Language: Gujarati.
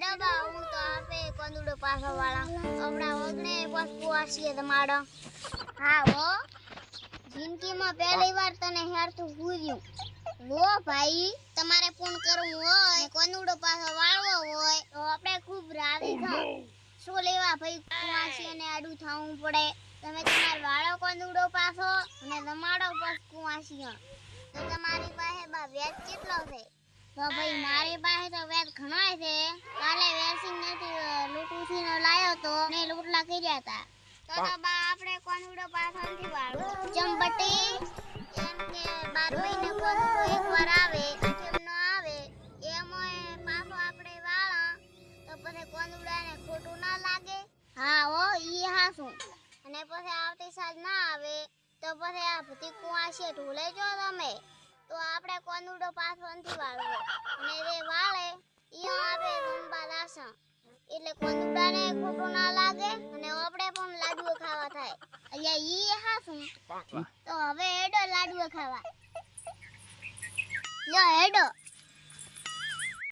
હેડો હું તો આપે કંદુડો પાછો વાળા હમણાં ઓગણે પસપુ આસીએ તમારો. હા, હો. જિંદગીમાં પહેલી વાર તને હેરતું પૂર્યું. વો ભાઈ, તમારે ફોન કરવું હોય, કંદુડો પાછો વાળવો હોય, તો આપણે ખૂબ રાવી થાવ શું લેવા ભાઈ કુવાસી અને આડું થવું પડે. તમે તમારો વાળો કંદુડો પાછો અને તમારો પાસ કુવાસીઓ તો તમારી પાસે બા વ્યાજ કેટલો છે? તો ભાઈ, મારી પાસે તો વ્યાજ ઘણાય છે. લૂંટુથી નો લાયો તો ને લૂંટલા કર્યા હતા. તો તો બા આપણે કોનુડો પાછો નથી વાળો? ચંપટી એમ કે બાર મહિને કોનુડો એકવાર આવે કેમ ન આવે? એમાં પાછો આપણે વાળા. તો પછી કોનુડાને ખોટું ના લાગે? હા હો ઈ હાસું. અને પછી આવતી સાલ ના આવે તો પછી આ ભૂતી કુવાસી ઢોલે જો તમે? તો આપણે કોનુડો પાછળ નથી વાળવો અને રે વાળે ઈ આવે રંબા દાસા એટલે કોનુડાને ખોટું ના લાગે અને આપણે પણ લાડવો ખાવા થાય. અહીંયા ઈ હાસું. તો હવે હેડો લાડવો ખાવા. લો હેડો.